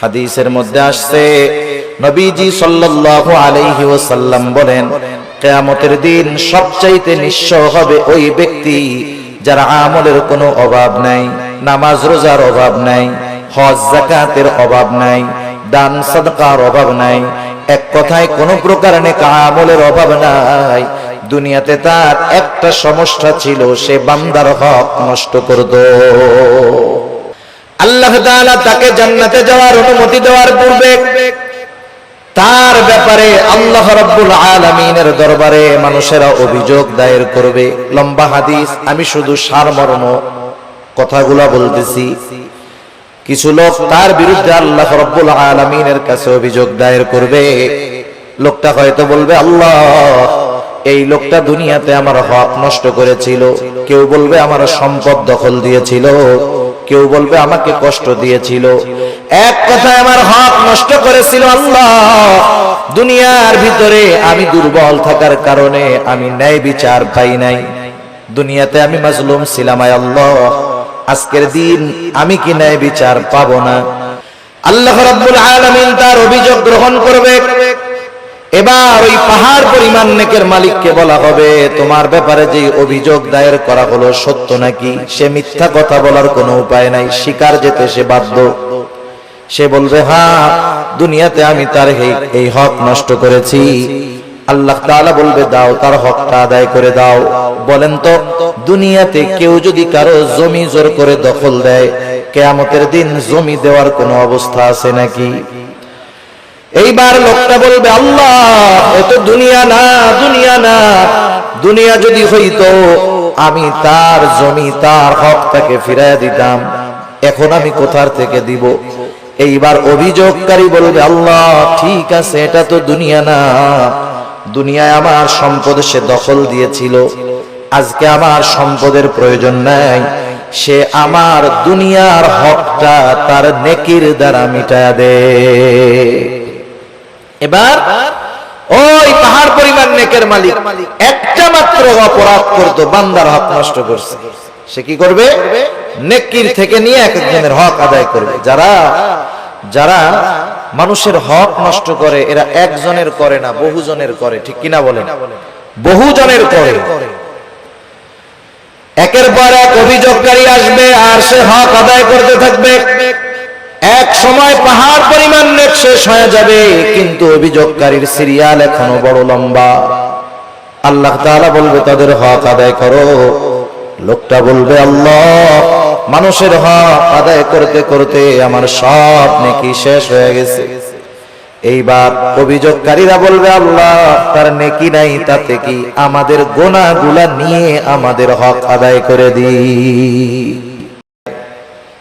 হাদিসের মধ্যে আসছে, নবীজি সাল্লাল্লাহু আলাইহি ওয়াসাল্লাম বলেন, কিয়ামতের দিন সবচাইতে নিঃস্ব হবে ওই ব্যক্তি যার আমলের কোনো অভাব নাই, নামাজ রোজার অভাব নাই, হজ, যাকাতের অভাব নাই, দান, সাদকার অভাব নাই, এক কথায় কোনো প্রকার নেকা আমলের অভাব নাই। দুনিয়াতে তার একটা সমস্যা ছিল, সে বান্দার হক নষ্ট করত। আল্লাহ তাকে জান্নাতে যাওয়ার অনুমতি দেওয়ার পূর্বে তার ব্যাপারে আল্লাহ রাব্বুল আলামিনের দরবারে মানুষেরা অভিযোগ দায়ের করবে। লম্বা হাদিস, আমি শুধু সারমর্ম কথাগুলা বলতেছি। কিছু লোক তার বিরুদ্ধে আল্লাহ রাব্বুল আলামিনের কাছে অভিযোগ দায়ের করবে। লোকটা হয়তো বলবে, আল্লাহ, এই লোকটা দুনিয়াতে আমার হক নষ্ট করেছিল। কেউ বলবে, আমার সম্পদ দখল দিয়েছিল। কেউ বলবে, আমাকে কষ্ট দিয়েছিল। এক কথায় আমার হক নষ্ট করেছিল আল্লাহ। দুনিয়ার ভিতরে আমি দুর্বল থাকার কারণে আমি ন্যায় বিচার পাই নাই। দুনিয়াতে আমি মাজলুম ছিলাম, আয় আল্লাহ। আজকের দিন আমি কি ন্যায় বিচার পাবো না? আল্লাহ রাব্বুল আলামিন তার অভিযোগ গ্রহণ করবে। এবার ওই পাহাড় পরিমাণ নেকের মালিককে বলা হবে, তোমার ব্যাপারে যে অভিযোগ দায়ের করা হলো সত্য নাকি? সে মিথ্যা কথা বলার কোনো উপায় নাই, শিকার যেতে সে বাধ্য। সে বলবে হ্যাঁ দুনিয়াতে আমি তার এই- হক নষ্ট করেছি। আল্লাহ তাআলা বলবে, দাও, তার হকটা আদায় করে দাও। বলেন তো, দুনিয়াতে কেউ যদি কারও জমি জোর করে দখল দেয়, কেয়ামতের দিন জমি দেওয়ার কোনো অবস্থা আছে নাকি? এইবার লোকটা বলবে, আল্লাহ এত দুনিয়া না দুনিয়া না। দুনিয়া যদি হইতো, আমি তার জমি, তার হক তাকে ফিরাইয়া দিতাম। এখন আমি কোথার থেকে দিব? এইবার অভিযোগকারী বলবে, আল্লাহ, ঠিক আছে, এটা তো দুনিয়া না। দুনিয়ায় আমার সম্পদ সে দখল দিয়েছিল। আজকে আমার সম্পদের প্রয়োজন নাই। সে আমার দুনিয়ার হকটা তার নেকির দ্বারা মিটায়া দে। এবার, ওই পাহাড় পরিমাণ নেকের মালিক একটা মাত্র অপরাধ করতো, বান্দার হক নষ্ট করছে। সে কি করবে? নেকির থেকে নিয়ে এক একজনের হক আদায় করবে। যারা যারা মানুষের হক নষ্ট করে, এরা একজনের করে না, বহুজনের করে, ঠিক কিনা বলেন? বহুজনের করে। একের পর এক অভিযোগকারী আসবে আর সে হক আদায় করতে থাকবে। এক সময় পাহাড় পরিমাণ নেট শেষ হয়ে যাবে, কিন্তু অভিযোগকারীর সিরিয়াল এখনও বড় লম্বা। আল্লাহ তাআলা বলবে, তাদের হক আদায় করো। লোকটা বলবে, আল্লাহ, মানুষের হক আদায় করতে করতে আমার সব নেকি শেষ হয়ে গেছে। এইবার অভিযোগকারীরা বলবে, আল্লাহ, তার নেকি নাই, তাতে কি আমাদের গোনাগুলা নিয়ে আমাদের হক আদায় করে দিই?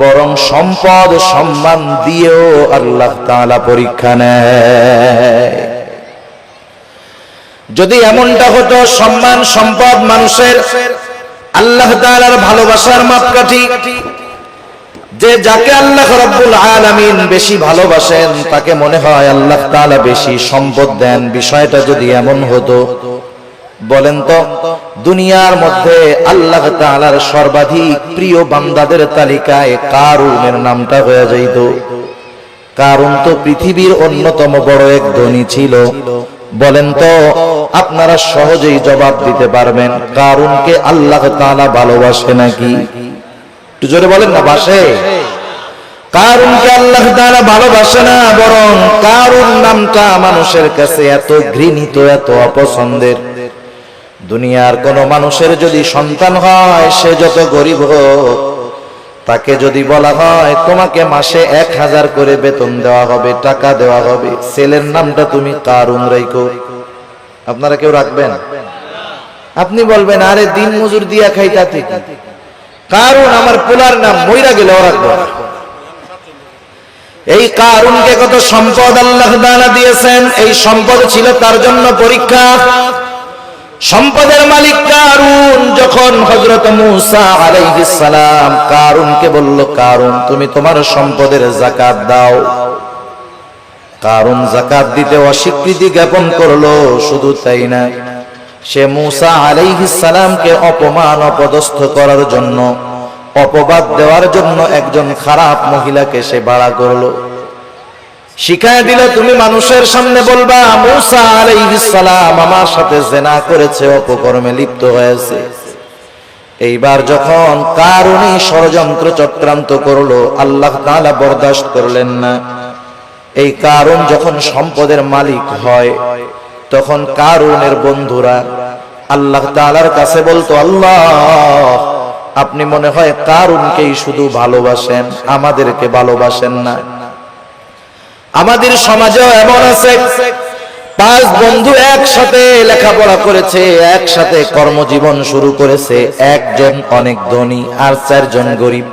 বরং সম্পদ সম্মান দিয়েও আল্লাহ তাআলা পরীক্ষা নেয়। যদি এমনটা হতো, সম্মান, সম্পদ মানুষের আল্লাহ তাআলার ভালোবাসার মাপকাঠি, যে যাকে আল্লাহ রাব্বুল আলামিন বেশি ভালোবাসেন, তাকে মনে হয় আল্লাহ তাআলা বেশি সম্পদ দেন। বিষয়টা যদি এমন হতো বলেন তো, দুনিয়ার মধ্যে আল্লাহ তাআলার সর্বাধিক প্রিয় বান্দাদের তালিকায় কারুনের নামটা হয়ে যাইত। কারণ তো পৃথিবীর অন্যতম বড় এক ধনী ছিল। বলেন তো, আপনারা সহজেই জবাব দিতে পারবেন, কারুনকে আল্লাহ তাআলা ভালোবাসে নাকি? একটু জোরে বলেন না, বাসে। কারুনকে আল্লাহ তাআলা ভালোবাসে না, বরং কারুন নামটা মানুষের কাছে এত ঘৃণিত, এত অপছন্দের। দুনিয়ার কোন মানুষের যদি সন্তান হয়, সে যত গরিব হোক, তাকে যদি বলা হয়, তোমাকে মাসে এক হাজার করে বেতন দেওয়া হবে, টাকা দেওয়া হবে, ছেলের নামটা তুমি কারুন রাইকো আপনারা কেউ রাখবেন? আপনি বলবেন, আরে দিন মজুর দিয়া খাইতা ঠিক কারণ আমার পোলার নাম মইরা গেলেও রাখব। এই কারুনকে কত সম্পদ আল্লাহ দিয়েছেন, এই সম্পদ ছিল তার জন্য পরীক্ষা। সম্পদের মালিক কারুন? যখন হযরত মূসা সালাম কারুনকে বলল, কারুন, তুমি তোমার সম্পদের যাকাত দাও। কারুন যাকাত দিতে অস্বীকৃতি জ্ঞাপন করল, শুধু তাই না, সে মুসা সালামকে অপমান, অপদস্থ করার জন্য, অপবাদ দেওয়ার জন্য একজন খারাপ মহিলাকে সে বাড়া করল। শিখায় দিল তুমি মানুষের সামনে বলবা, মুসা আলাইহিস সালাম আমার সাথে জেনা করেছে, অপকর্মে লিপ্ত হয়েছে। এইবার যখন কারুনি ষড়যন্ত্র চক্রান্ত করল, আল্লাহ তাআলা বরদাস্ত করলেন না। এই কারণ যখন সম্পদের মালিক হয়, তখন কারুনের বন্ধুরা আল্লাহ তাআলার কাছে বলতো, আল্লাহ, আপনি মনে হয় কারুনকেই শুধু ভালোবাসেন, আমাদেরকে ভালোবাসেন না। আমাদের সমাজেও এমন আছে। পাঁচ বন্ধু একসাথে লেখাপড়া করেছে, একসাথে কর্মজীবন শুরু করেছে। একজন অনেক ধনী আর চারজন গরিব।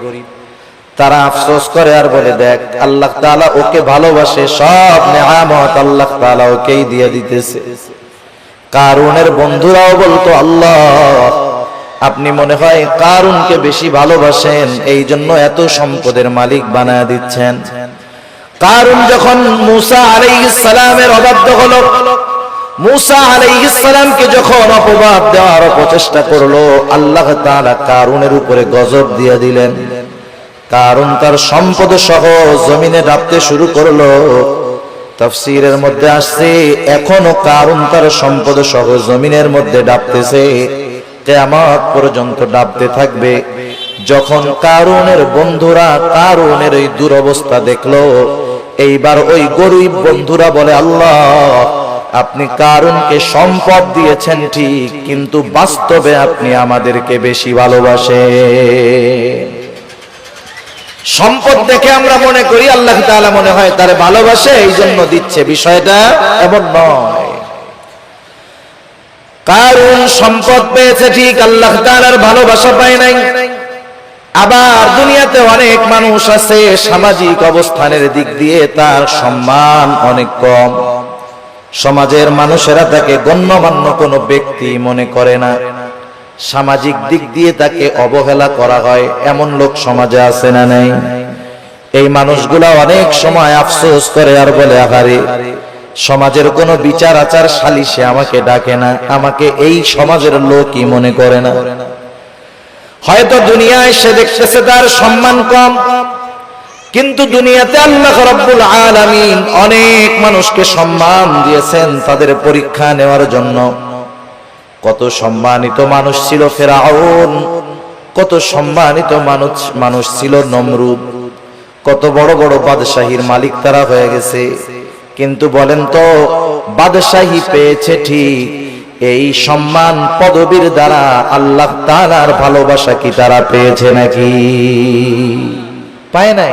তারা আফসোস করে আর বলে, দেখ, আল্লাহ তাআলা ওকে ভালোবাসে, সব নেয়ামত আল্লাহ তাআলা ওকেই দিয়ে দিতেছে। কারুনের বন্ধুরাও বলতো, আল্লাহ, আপনি মনে হয় কারুনকে বেশি ভালোবাসেন এই জন্য এত সম্পদের মালিক বানায় দিচ্ছেন। কারণ যখন মুসা সালামের অবাধ্য হলো, মুসা আলাইহিস সালামকে যখন অপবাদ দেওয়ার প্রচেষ্টা করল, আল্লাহ তাআলা কারুনের উপরে গজব দিয়ে দিলেন। কারণ তার সম্পদ সহ জমিনে ডাবতে শুরু করল। তাফসীরের মধ্যে আসছে, এখনও কারণ তার সম্পদ সহ জমিনের মধ্যে ডাবতেছে। কিয়ামত পর্যন্ত ডাবতে থাকবে। যখন কারুনের বন্ধুরা কারুনের এই দুরবস্থা দেখল এইবার ওই গরিব বন্ধুরা বলে, আল্লাহ, আপনি কারুনকে সম্পদ দিয়েছেন ঠিক, কিন্তু বাস্তবে আপনি আমাদেরকে বেশি ভালোবাসে সম্পদ দেখে আমরা মনে করি, আল্লাহ তাআলা মনে হয় তারে ভালোবাসে এই জন্য দিচ্ছে। বিষয়টা এমন নয়। কারণ সম্পদ পেয়েছে ঠিক, আল্লাহ তাআলার ভালোবাসা পায় নাই। আবার দুনিয়াতে অনেক মানুষ আছে, সামাজিক অবস্থানের দিক দিয়ে তার সম্মান অনেক কম। সমাজের মানুষেরা তাকে গণ্যমান্য কোনো ব্যক্তি মনে করে না। সামাজিক দিক দিয়ে তাকে অবহেলা করা হয়, এমন লোক সমাজে আছে না নাই? এই মানুষগুলা অনেক সময় আফসোস করে আর বলে, আহারে, সমাজের কোনো বিচার আচার সালিশে আমাকে ডাকে না, আমাকে এই সমাজের লোকই মনে করে না। হয়তো দুনিয়ায় সে দেখতেছে তার সম্মান কম, কিন্তু দুনিয়াতে আল্লাহ রাব্বুল আলামিন অনেক মানুষকে সম্মান দিয়েছেন তাদের পরীক্ষা নেওয়ার জন্য। কত সম্মানিত মানুষ ছিল ফেরাউন, কত সম্মানিত মানুষ মানুষ ছিল নমরুদ, কত বড় বড় বাদশাহীর মালিক তারা হয়ে গেছে। কিন্তু বলেন তো, বাদশাহী পেয়েছে ঠিক এই সম্মান পদবীর দ্বারা আল্লাহ তাআলার ভালোবাসা কি তারা পেয়েছে নাকি? পায় নাই।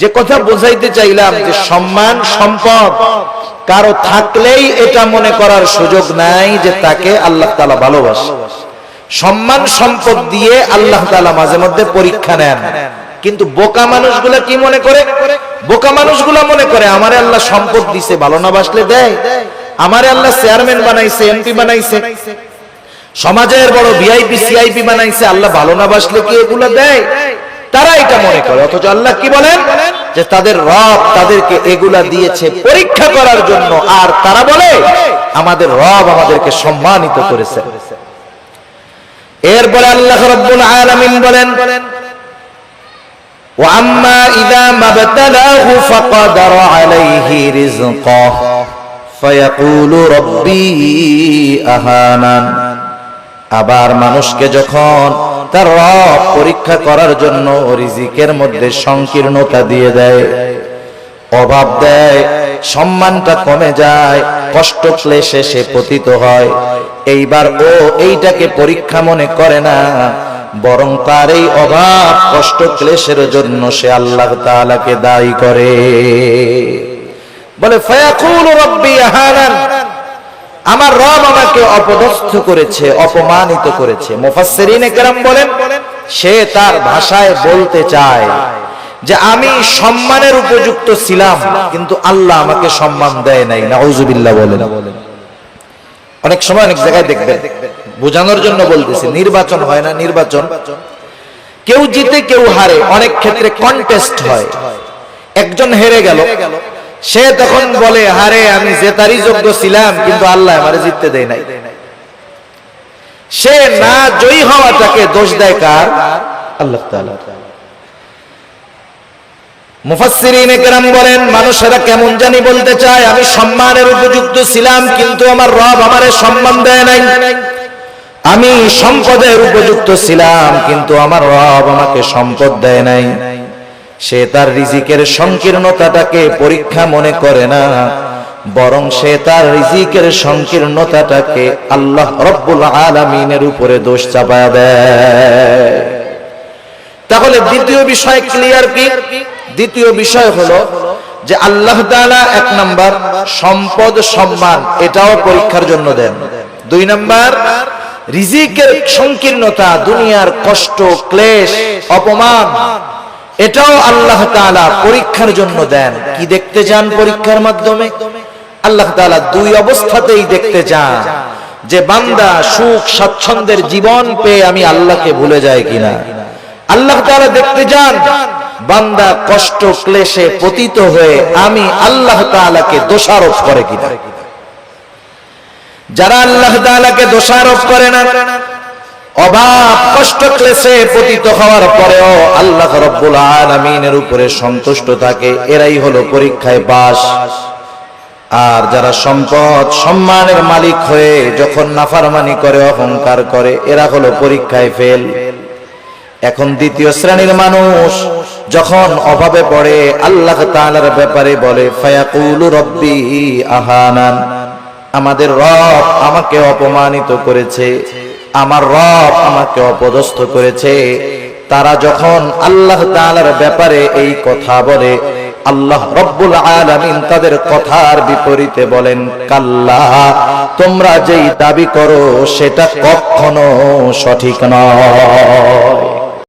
যে কথা বোঝাইতে চাইলাম যে সম্মান সম্পদ, কারও থাকলেই এটা মনে করার সুযোগ নাই যে তাকে আল্লাহ তালা ভালোবাসে। সম্মান সম্পদ দিয়ে আল্লাহ তালা মাঝে মধ্যে পরীক্ষা নেন। কিন্তু বোকা মানুষগুলা কি মনে করে? বোকা মানুষগুলা মনে করে, আমারে আল্লাহ সম্পদ দিছে, ভালো না বাসলে দেয়। আমারে আল্লাহ চেয়ারম্যান বানাইছে এমপি বানাইছে সমাজের বড় ভিআইপি সিআইপি বানাইছে আল্লাহ ভালো না বাসলে কি এগুলো দেয় তারা এটা মনে করে অথচ আল্লাহ কি বলেন যে তাদের রব তাদেরকে এগুলা দিয়েছে পরীক্ষা করার জন্য আর তারা বলে আমাদের রব আমাদেরকে সম্মানিত করেছে এরপরে আল্লাহ রব্বুল আলামিন বলেন وأما إذا ما ابتلاه فقدر عليه رزقه রব্বি আবার মানুষকে যখন তার রব পরীক্ষা করার জন্য রিজিকের মধ্যে সংকীর্ণতা দিয়ে দেয়, অভাব দেয়, সম্মানটা কমে যায়, কষ্ট ক্লেশে সে পতিত হয়, এইবার ও এইটাকে পরীক্ষা মনে করে না, বরং তার এই অভাব, কষ্ট, ক্লেশের জন্য সে আল্লাহ তাআলাকে দায়ী করে। বলে আমার রব আমাকে অপদস্থ করেছে, অপমানিত করেছে। মুফাসসিরিনে কেরাম বলেন, সে তার ভাষায় বলতে চায় যে, আমি সম্মানের উপযুক্ত ছিলাম, কিন্তু আল্লাহ আমাকে সম্মান দেয় নাই। নাউজুবিল্লাহ বলেন। অনেক সময় অনেক জায়গায় দেখবেন, বোঝানোর জন্য বলতেছি, নির্বাচন হয় না, নির্বাচন। কেউ জিতে, কেউ হারে, অনেক ক্ষেত্রে কন্টেস্ট হয়। একজন হেরে গেল সে তখন বলে হারে আমি জেতারই যোগ্য ছিলাম কিন্তু আল্লাহ আমারে জিততে দেয় নাই। সে না জয়ী হওয়াটাকে দোষ দেয় কার? আল্লাহ তাআলা। মুফাসসিরিনে কেরাম বলেন মানুষেরা কেমন জানি বলতে চায় আমি সম্মানের উপযুক্ত ছিলাম কিন্তু আমার রব আমারে সম্মান দেয় নাই। আমি সম্পদের উপযুক্ত ছিলাম কিন্তু আমার রব আমাকে সম্পদ দেয় নাই। সে তার রিজিকের সংকীর্ণতাটাকে পরীক্ষা মনে করে না, বরং সে তার রিজিকের সংকীর্ণতাটাকে আল্লাহ রব্বুল আলামিনের উপরে দোষ চাপায় দেয়। তাহলে দ্বিতীয় বিষয় ক্লিয়ার কি? দ্বিতীয় বিষয় হলো যে আল্লাহ তাআলা এক নাম্বার সম্পদ সম্মান এটাও পরীক্ষার জন্য দেন। দুই নাম্বার রিজিকের সংকীর্ণতা, দুনিয়ার কষ্ট, ক্লেশ, অপমান এটাও আল্লাহ পরীক্ষার জন্য দেন। কি দেখতে চান পরীক্ষার মাধ্যমে? আল্লাহ দুই অবস্থাতেই দেখতে চান। যে বান্দা সুখ, স্বাচ্ছন্দ্যের জীবন পেয়ে আমি আল্লাহকে ভুলে যাই কিনা? আল্লাহ তাআলা দেখতে যান বান্দা কষ্ট, ক্লেশে পতিত হয়ে আমি আল্লাহ তাআলাকে দোষারোপ করে কিনা? যারা আল্লাহ তাআলাকে দোষারোপ করে না অভাব কষ্ট ক্লেশে পতিত হওয়ার পরেও আল্লাহ রব্বুল আলামিনের উপরে সন্তুষ্ট থাকে। এরাই হলো পরীক্ষায় পাস আর যারা সম্পদ, সম্মানের মালিক হয়ে যখন নাফারমানি করে, অহংকার করে, এরা হলো পরীক্ষায় ফেল। এখন দ্বিতীয় শ্রেণির মানুষ যখন অভাবে পড়ে, আল্লাহ তাআলার ব্যাপারে বলে, ফায়াকুলু রব্বি আহানান। আমাদের রব আমাকে অপমানিত করেছে। আমার রব আমাকে অপদস্থ করেছে। তারা যখন আল্লাহ তালার ব্যাপারে এই কথা বলে, আল্লাহ রব্বুল আলামিন তাদের কথার বিপরীতে বলেন, কাল্লা, তোমরা যেই দাবি করো, সেটা কখনো সঠিক নয়।